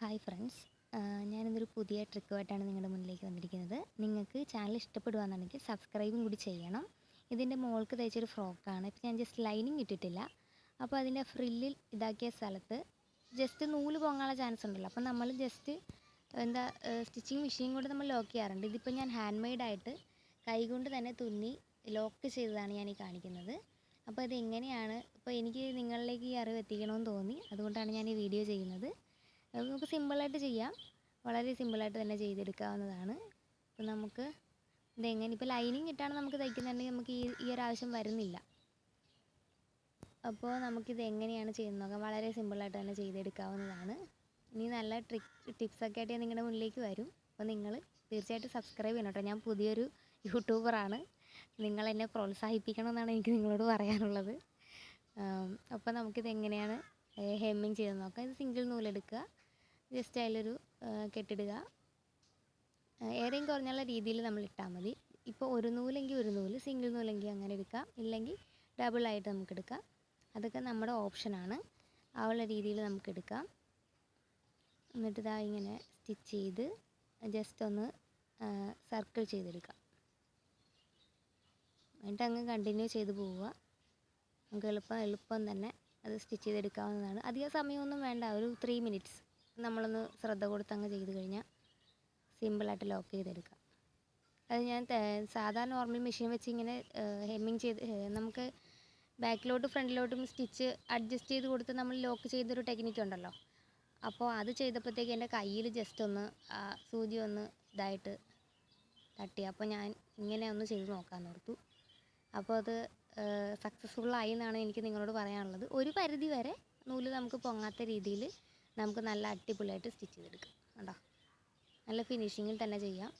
Hi friends. ഞാനിന്നൊരു പുതിയ ട്രിക്കുമായിട്ടാണ് നിങ്ങളുടെ മുന്നിലേക്ക് വന്നിരിക്കുന്നത്. നിങ്ങൾക്ക് ചാനൽ ഇഷ്ടപ്പെടുകയാണെന്നുണ്ടെങ്കിൽ സബ്സ്ക്രൈബും കൂടി ചെയ്യണം. ഇതിന്റെ മോൾക്ക് തയ്ച്ചൊരു ഫ്രോക്കാണ്. ഇപ്പം ഞാൻ ജസ്റ്റ് ലൈനിങ് ഇട്ടിട്ടില്ല. അപ്പോൾ അതിന്റെ ഫ്രില്ലിൽ ഇതാക്കിയ സ്ഥലത്ത് ജസ്റ്റ് നൂൽ പൊങ്ങാനുള്ള ചാൻസ് ഉണ്ടല്ലോ. അപ്പം നമ്മൾ ജസ്റ്റ് എന്താ സ്റ്റിച്ചിങ് മെഷീൻ കൊണ്ട് നമ്മൾ ലോക്ക് ചെയ്യാറുണ്ട്. ഇതിപ്പോൾ ഞാൻ ഹാൻഡ് മെയ്ഡായിട്ട് കൈകൊണ്ട് തന്നെ തുന്നി ലോക്ക് ചെയ്തതാണ് ഞാൻ ഈ കാണിക്കുന്നത്. അപ്പോൾ ഇത് എങ്ങനെയാണ് ഇപ്പോൾ എനിക്ക് നിങ്ങളിലേക്ക് ഈ അറിവ് എത്തിക്കണമെന്ന് തോന്നി. അതുകൊണ്ടാണ് ഞാൻ ഈ വീഡിയോ ചെയ്യുന്നത്. അത് നമുക്ക് സിമ്പിളായിട്ട് ചെയ്യാം. വളരെ സിമ്പിളായിട്ട് തന്നെ ചെയ്തെടുക്കാവുന്നതാണ്. അപ്പോൾ നമുക്ക് ഇതെങ്ങനെ ഇപ്പോൾ ലൈനിങ് ഇട്ടാണ് നമുക്ക് തയ്ക്കുന്നുണ്ടെങ്കിൽ നമുക്ക് ഈ ഈ ഒരു ആവശ്യം വരുന്നില്ല. അപ്പോൾ നമുക്കിത് എങ്ങനെയാണ് ചെയ്യുന്നത് നോക്കാം. വളരെ സിമ്പിളായിട്ട് തന്നെ ചെയ്തെടുക്കാവുന്നതാണ്. ഇനി നല്ല ട്രിക്ക് ടിപ്സൊക്കെ ആയിട്ട് ഞാൻ നിങ്ങളുടെ മുന്നിലേക്ക് വരും. അപ്പോൾ നിങ്ങൾ തീർച്ചയായിട്ടും സബ്സ്ക്രൈബ് ചെയ്യണം കേട്ടോ. ഞാൻ പുതിയൊരു യൂട്യൂബറാണ്. നിങ്ങൾ എന്നെ പ്രോത്സാഹിപ്പിക്കണം എന്നാണ് എനിക്ക് നിങ്ങളോട് പറയാനുള്ളത്. അപ്പോൾ നമുക്കിത് എങ്ങനെയാണ് ഹെമ്മിങ് ചെയ്ത് നോക്കാം. ഇത് സിംഗിൾ നൂലെടുക്കുക. ജസ്റ്റ് അതിലൊരു കെട്ടിടുക. ഏറെയും കുറഞ്ഞുള്ള രീതിയിൽ നമ്മൾ ഇട്ടാൽ മതി. ഇപ്പോൾ ഒരു നൂലെങ്കിൽ ഒരു നൂൽ സിംഗിൾ നൂലെങ്കിൽ അങ്ങനെ എടുക്കാം. ഇല്ലെങ്കിൽ ഡബിളായിട്ട് നമുക്ക് എടുക്കാം. അതൊക്കെ നമ്മുടെ ഓപ്ഷനാണ്. ആ ഉള്ള രീതിയിൽ നമുക്ക് എടുക്കാം. എന്നിട്ട് ഇതാ ഇങ്ങനെ സ്റ്റിച്ച് ചെയ്ത് ജസ്റ്റ് ഒന്ന് സർക്കിൾ ചെയ്തെടുക്കാം. എന്നിട്ട് അങ്ങ് കണ്ടിന്യൂ ചെയ്ത് പോവുക. നമുക്ക് എളുപ്പം എളുപ്പം തന്നെ അത് സ്റ്റിച്ച് ചെയ്തെടുക്കാവുന്നതാണ്. അധികം സമയമൊന്നും വേണ്ട. ഒരു ത്രീ മിനിറ്റ്സ് നമ്മളൊന്ന് ശ്രദ്ധ കൊടുത്തങ്ങ് ചെയ്ത് കഴിഞ്ഞാൽ സിമ്പിളായിട്ട് ലോക്ക് ചെയ്തെടുക്കാം. അത് ഞാൻ സാധാരണ നോർമൽ മെഷീൻ വെച്ച് ഇങ്ങനെ ഹെമ്മിങ് ചെയ്ത് നമുക്ക് ബാക്കിലോട്ടും ഫ്രണ്ടിലോട്ടും സ്റ്റിച്ച് അഡ്ജസ്റ്റ് ചെയ്ത് കൊടുത്ത് നമ്മൾ ലോക്ക് ചെയ്തൊരു ടെക്നിക്ക് ഉണ്ടല്ലോ. അപ്പോൾ അത് ചെയ്തപ്പോഴത്തേക്ക് എന്റെ കയ്യിൽ ജസ്റ്റ് ഒന്ന് സൂചി ഒന്ന് ഇതായിട്ട് തട്ടി. അപ്പോൾ ഞാൻ ഇങ്ങനെ ഒന്ന് ചെയ്ത് നോക്കാൻ ഓർത്തു. അപ്പോൾ അത് സക്സസ്ഫുള്ളായി എന്നാണ് എനിക്ക് നിങ്ങളോട് പറയാനുള്ളത്. ഒരു പരിധി വരെ നൂൽ നമുക്ക് പൊങ്ങാത്ത രീതിയിൽ നമുക്ക് നല്ല അടിപൊളിയായിട്ട് സ്റ്റിച്ച് ചെയ്തെടുക്കാം. കണ്ടോ? നല്ല ഫിനിഷിങ്ങിൽ തന്നെ ചെയ്യാം.